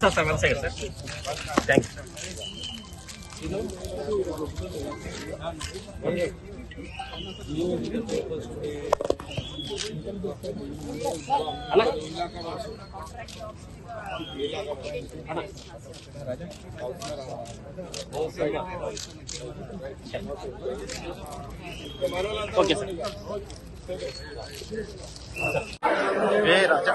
Sir sir one second sir. Thank you okay sir ఏ రాజా?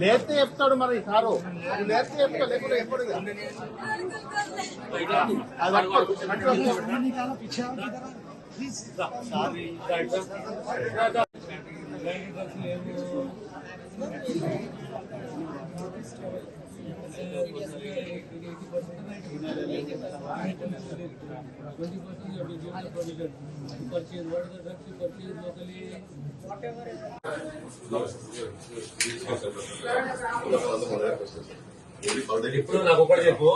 లేస్తే చెప్తాడు మరి సారు. లేస్తే చెప్తా లేకుండా ఎప్పుడు అది ఇప్పుడు నాకు ఒకటి చెప్పు.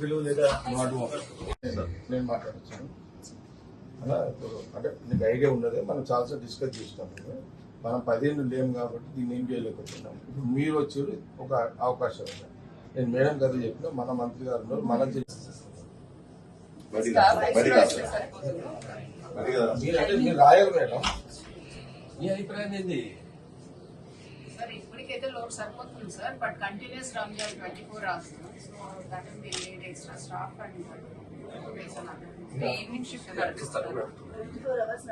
పిలువు లేదా నేను మాట్లాడచ్చు అలా అంటే నీకు ఐడియా ఉన్నదే మనం చాలాసార్లు డిస్కస్ చేసినాం మనం పదిహేను లేము కాబట్టి దీన్ని ఏం చేయలేకపోతున్నాం. ఇప్పుడు మీరు వచ్చి ఒక అవకాశం ఉంది. నేను మేడం గారు చెప్పిన మన మంత్రి గారు మనం మీరు అంటే మీరు రాయాలి మేడం. మీ అభిప్రాయం ఏంది? సార్ ఇప్పటికైతే లోడ్ సరిపోతుంది sir but continuous twenty four hours so that is the need extra staff and evening shift twenty four hours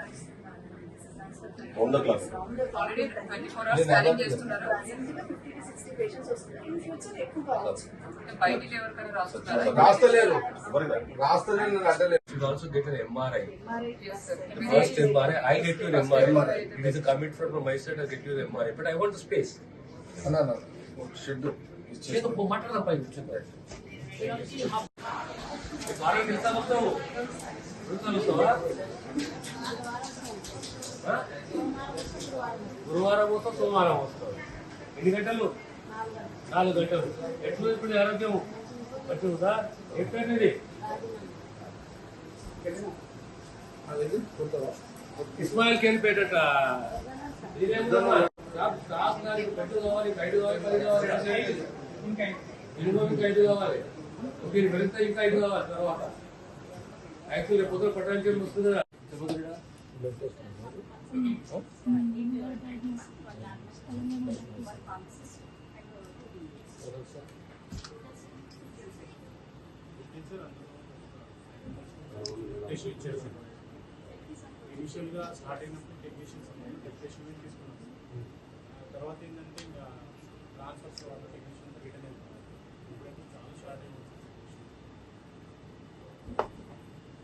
బయటికి ఎవరికైనా రాస్తున్నారా రాస్తలేరు రాస్తలేరు MRI. It is a commitment from my side, I get you an MRI. But I want the space. అన్నా shed ఏదో పో మాట్లాడదాం గురువారం వస్తా సోమవారం వస్తావు ఎన్ని గంటలు నాలుగు గంటలు ఎట్లు ఇప్పుడు ఆరోగ్యం మంచిగా ఉందా ఇస్మాయిల్ కేన్ పేటట ఇదేమన్నా కావాలి గైడ్ కావాలి పది కావాలి ఇంకా ఐదు కావాలి ఓకే ఇది ఇంకా ఐదు కావాలి తర్వాత. యాక్చువల్ రేపు పొద్దున పట్టడానికి వస్తుంది? కదా చెప్పొద్దురా? టెస్ట్ ఇనిషియల్గా స్టార్ట్ అయినప్పుడు టెక్నీషియన్స్ టెక్నీషియన్ తీసుకున్నాం తర్వాత ఏంటంటే ఇంకా ట్రాన్స్ఫర్స్ వాళ్ళ టెక్నీషియన్ రిటర్న్